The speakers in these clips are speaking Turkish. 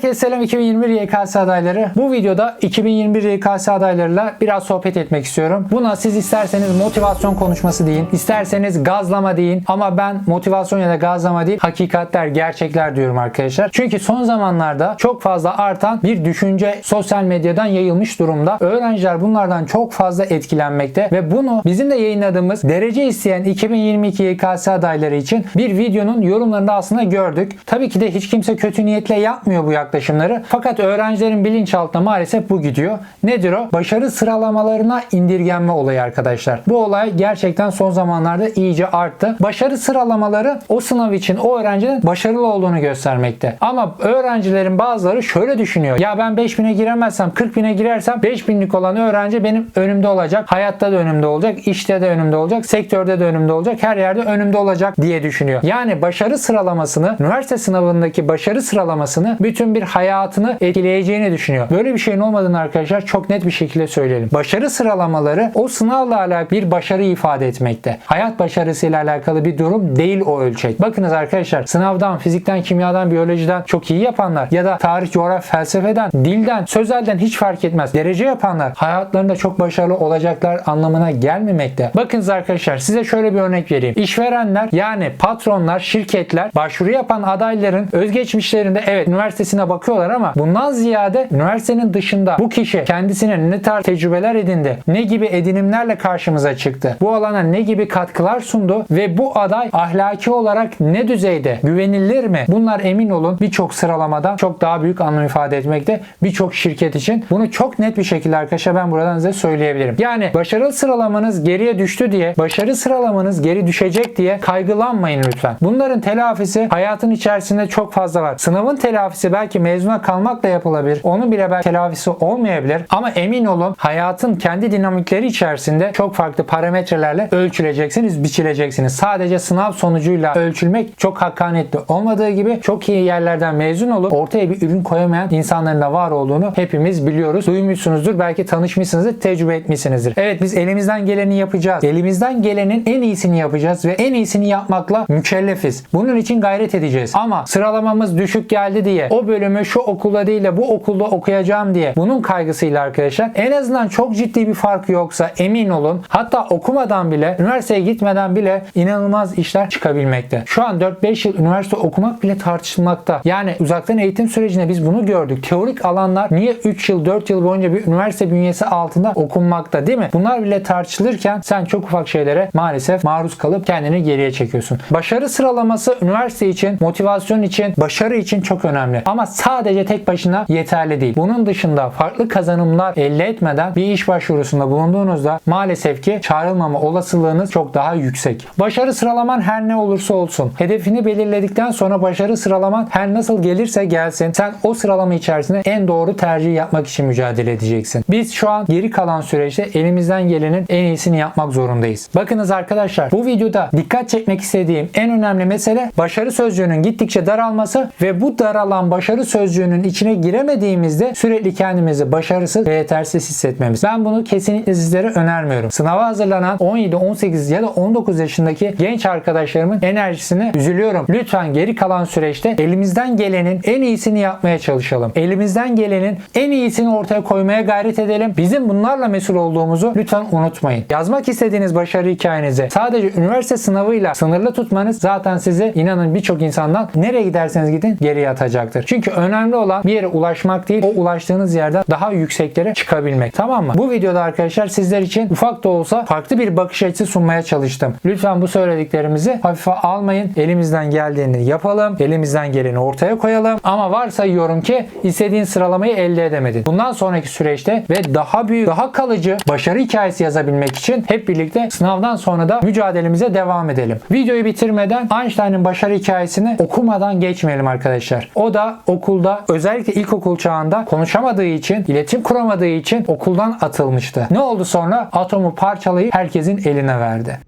Herkese selam 2021 YKS adayları. Bu videoda 2021 YKS adaylarıyla biraz sohbet etmek istiyorum. Buna siz isterseniz motivasyon konuşması deyin, isterseniz gazlama deyin ama ben motivasyon ya da gazlama değil, hakikatler, gerçekler diyorum arkadaşlar. Çünkü son zamanlarda çok fazla artan bir düşünce sosyal medyadan yayılmış durumda. Öğrenciler bunlardan çok fazla etkilenmekte ve bunu bizim de yayınladığımız derece isteyen 2022 YKS adayları için bir videonun yorumlarında aslında gördük. Tabii ki de hiç kimse kötü niyetle yapmıyor bu yaklaşımları. Fakat öğrencilerin bilinçaltına maalesef bu gidiyor. Nedir o? Başarı sıralamalarına indirgenme olayı arkadaşlar. Bu olay gerçekten son zamanlarda iyice arttı. Başarı sıralamaları o sınav için o öğrencinin başarılı olduğunu göstermekte. Ama öğrencilerin bazıları şöyle düşünüyor. Ya ben 5000'e giremezsem 40.000'e girersem 5000'lik olan öğrenci benim önümde olacak. Hayatta da önümde olacak. işte de önümde olacak. Sektörde de önümde olacak. Her yerde önümde olacak diye düşünüyor. Yani başarı sıralamasını, üniversite sınavındaki başarı sıralamasını bütün bir hayatını etkileyeceğini düşünüyor. Böyle bir şeyin olmadığını arkadaşlar çok net bir şekilde söyleyelim. Başarı sıralamaları o sınavla alakalı bir başarı ifade etmekte. Hayat başarısıyla alakalı bir durum değil o ölçek. Bakınız arkadaşlar sınavdan, fizikten, kimyadan, biyolojiden çok iyi yapanlar ya da tarih, coğrafya, felsefeden, dilden, sözelden hiç fark etmez. Derece yapanlar hayatlarında çok başarılı olacaklar anlamına gelmemekte. Bakınız arkadaşlar size şöyle bir örnek vereyim. İşverenler yani patronlar, şirketler başvuru yapan adayların özgeçmişlerinde evet üniversitesine bakıyorlar ama bundan ziyade üniversitenin dışında bu kişi kendisine ne tarz tecrübeler edindi, ne gibi edinimlerle karşımıza çıktı, bu alana ne gibi katkılar sundu ve bu aday ahlaki olarak ne düzeyde, güvenilir mi? Bunlar emin olun birçok sıralamadan çok daha büyük anlam ifade etmekte. Birçok şirket için bunu çok net bir şekilde arkadaşlar ben buradan size söyleyebilirim. Yani başarı sıralamanız geriye düştü diye, başarı sıralamanız geri düşecek diye kaygılanmayın lütfen. Bunların telafisi hayatın içerisinde çok fazla var. Sınavın telafisi belki mezuna kalmakla yapılabilir. Onun bile belki telafisi olmayabilir. Ama emin olun hayatın kendi dinamikleri içerisinde çok farklı parametrelerle ölçüleceksiniz, biçileceksiniz. Sadece sınav sonucuyla ölçülmek çok hakkaniyetli olmadığı gibi çok iyi yerlerden mezun olup ortaya bir ürün koyamayan insanların da var olduğunu hepimiz biliyoruz. Duymuşsunuzdur, belki tanışmışsınızdır, tecrübe etmişsinizdir. Evet biz elimizden geleni yapacağız. Elimizden gelenin en iyisini yapacağız ve en iyisini yapmakla mükellefiz. Bunun için gayret edeceğiz. Ama sıralamamız düşük geldi diye o bölümü şu okulda değil de bu okulda okuyacağım diye bunun kaygısıyla arkadaşlar en azından çok ciddi bir fark yoksa emin olun hatta okumadan bile üniversiteye gitmeden bile inanılmaz işler çıkabilmekte. Şu an 4-5 yıl üniversite okumak bile tartışılmakta. Yani uzaktan eğitim sürecinde biz bunu gördük. Teorik alanlar niye 3 yıl 4 yıl boyunca bir üniversite bünyesi altında okunmakta değil mi? Bunlar bile tartışılırken sen çok ufak şeylere maalesef maruz kalıp kendini geriye çekiyorsun. Başarı sıralaması üniversite için, motivasyon için, başarı için çok önemli. Ama sadece tek başına yeterli değil. Bunun dışında farklı kazanımlar elde etmeden bir iş başvurusunda bulunduğunuzda maalesef ki çağrılmama olasılığınız çok daha yüksek. Başarı sıralaman her ne olursa olsun. Hedefini belirledikten sonra başarı sıralaman her nasıl gelirse gelsin. Sen o sıralama içerisinde en doğru tercih yapmak için mücadele edeceksin. Biz şu an geri kalan süreçte elimizden gelenin en iyisini yapmak zorundayız. Bakınız arkadaşlar bu videoda dikkat çekmek istediğim en önemli mesele başarı sözcüğünün gittikçe daralması ve bu daralan başarı sözcüğünün içine giremediğimizde sürekli kendimizi başarısız ve yetersiz hissetmemiz. Ben bunu kesinlikle sizlere önermiyorum. Sınava hazırlanan 17, 18 ya da 19 yaşındaki genç arkadaşlarımın enerjisine üzülüyorum. Lütfen geri kalan süreçte elimizden gelenin en iyisini yapmaya çalışalım. Elimizden gelenin en iyisini ortaya koymaya gayret edelim. Bizim bunlarla mesul olduğumuzu lütfen unutmayın. Yazmak istediğiniz başarı hikayenizi sadece üniversite sınavıyla sınırlı tutmanız zaten sizi inanın birçok insandan nereye giderseniz gidin geriye atacaktır. Çünkü önemli olan bir yere ulaşmak değil, o ulaştığınız yerden daha yükseklere çıkabilmek. Tamam mı? Bu videoda arkadaşlar sizler için ufak da olsa farklı bir bakış açısı sunmaya çalıştım. Lütfen bu söylediklerimizi hafife almayın. Elimizden geldiğini yapalım. Elimizden geleni ortaya koyalım. Ama varsayıyorum ki istediğin sıralamayı elde edemedin. Bundan sonraki süreçte ve daha büyük, daha kalıcı başarı hikayesi yazabilmek için hep birlikte sınavdan sonra da mücadelemize devam edelim. Videoyu bitirmeden Einstein'ın başarı hikayesini okumadan geçmeyelim arkadaşlar. O da okulda özellikle ilkokul çağında konuşamadığı için, iletişim kuramadığı için okuldan atılmıştı. Ne oldu sonra? Atomu parçalayıp herkesin eline verdi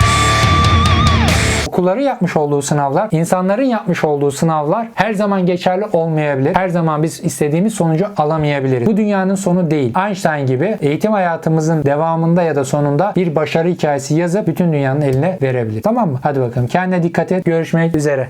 okulların yapmış olduğu sınavlar, insanların yapmış olduğu sınavlar her zaman geçerli olmayabilir. Her zaman biz istediğimiz sonucu alamayabiliriz. Bu dünyanın sonu değil. Einstein gibi eğitim hayatımızın devamında ya da sonunda bir başarı hikayesi yazıp bütün dünyanın eline verebilir. Tamam mı? Hadi bakalım. Kendine dikkat et. Görüşmek üzere.